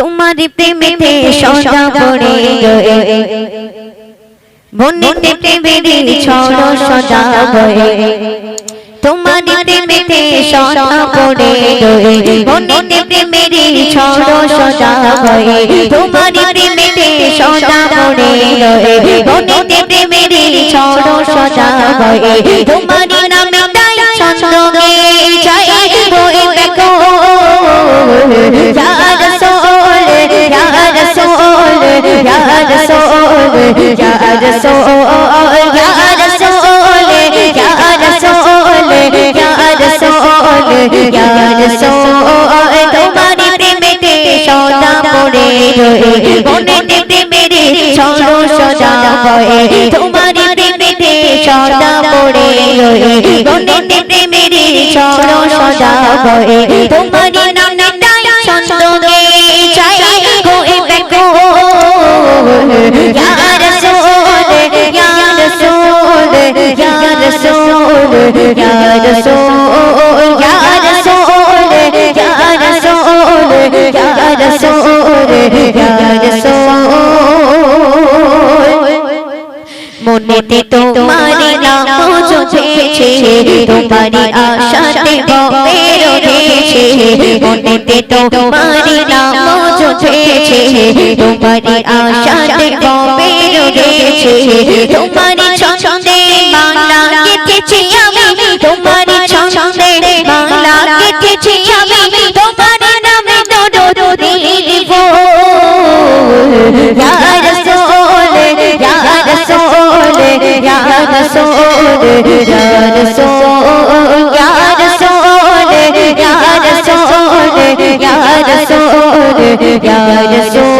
তোমার প্রেমেতে সদা পড়ে রয়ে। প্রেমের ছড় সদা বয়ে তোমার প্রেমেতে সদা পড়ে রয়ে। প্রেমের ছড় সদা বয়ে তোমার প্রেমেতে সদা পড়ে রয়ে। প্রেমের ছড় সদা বয়ে তোমার ya rasul ya rasul ya rasul ya rasul ya rasul তোমার প্রেমেতে সদা পড়ে রয়ে মনেতে প্রেমেরে সরো সদা হয়ে তোমার প্রেমেতে সদা পড়ে রয়ে মনেতে প্রেমেরে সরো সদা হয়ে তোমার নামটাই সন্দে চাই হয়ে দেখো Yeah. মনেতে তোমারি নাম জুটেছে তোমারি আশাতে ভবে রয়েছে মনেতে তোমারি নাম জুটেছে তোমারি আশাতে ভবে রয়েছে তোমারি ইয়া রাসূল ইয়া রাসূল ইয়া রাসূল ইয়া রাসূল ইয়া রাসূল ইয়া রাসূল ইয়া রাসূল ইয়া রাসূল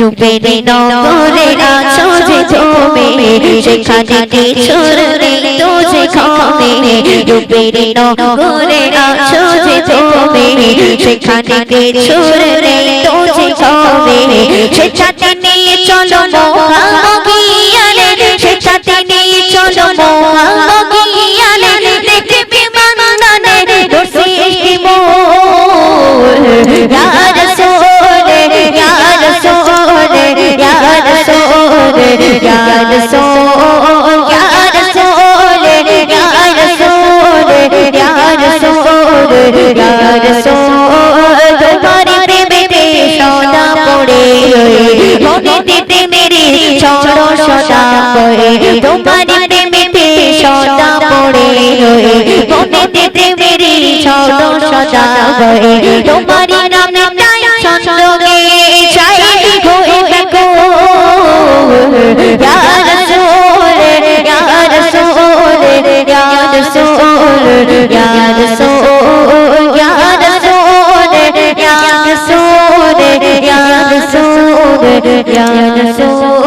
রূপের নগরে আছো যে তুমি সেখানে কিছুর নেই তো যেখানে রূপের নগরে আছো যে সেখানে তোমার প্রেমের ছড় সদা করে তোমার মনেতে প্রেমের সদা পড়ে তোমারি নামে তাই ছন্দ গেয়ে যায় হয়ে দেখো ইয়া রাসূল ইয়া রাসূল ইয়া রাসূল ইয়া রাসূল ইয়া রাসূল ইয়া রাসূল ইয়া রাসূল ইয়া রাসূল